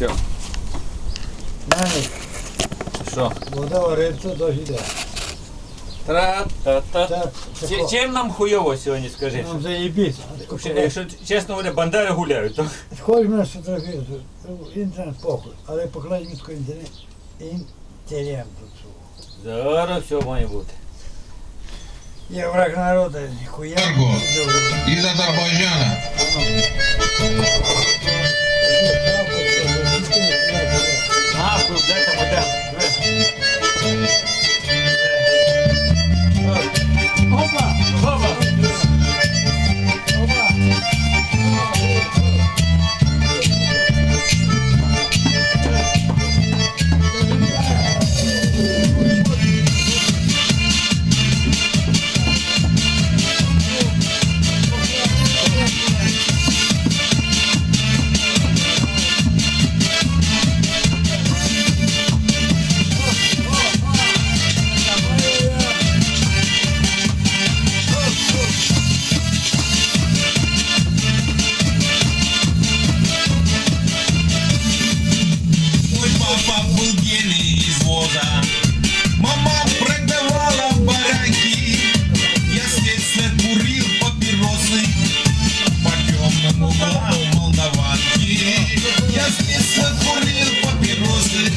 Все. Мене Що? вода вариться до життя. Тра-та-та. Це, це Чи- Чим нам хуйово сьогодні, скажи? нам заїбіться. Ще- Якщо чесно говоря, бандери гуляють, то Хоч мене сфотографію, інтернет похуй, але поклай місько інтернет, інтернет тут. зараз все має бути. Я враг народу, ніхуя. Арго. Из Азербайджана. гений из воза. Мама продавала баранки. Я с детства курил папиросы по темным углам Молдаванки. Я с детства курил папиросы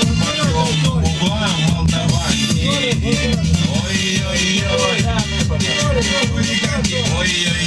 по темным углам Молдаванки. Ой-ой-ой. Ой-ой-ой.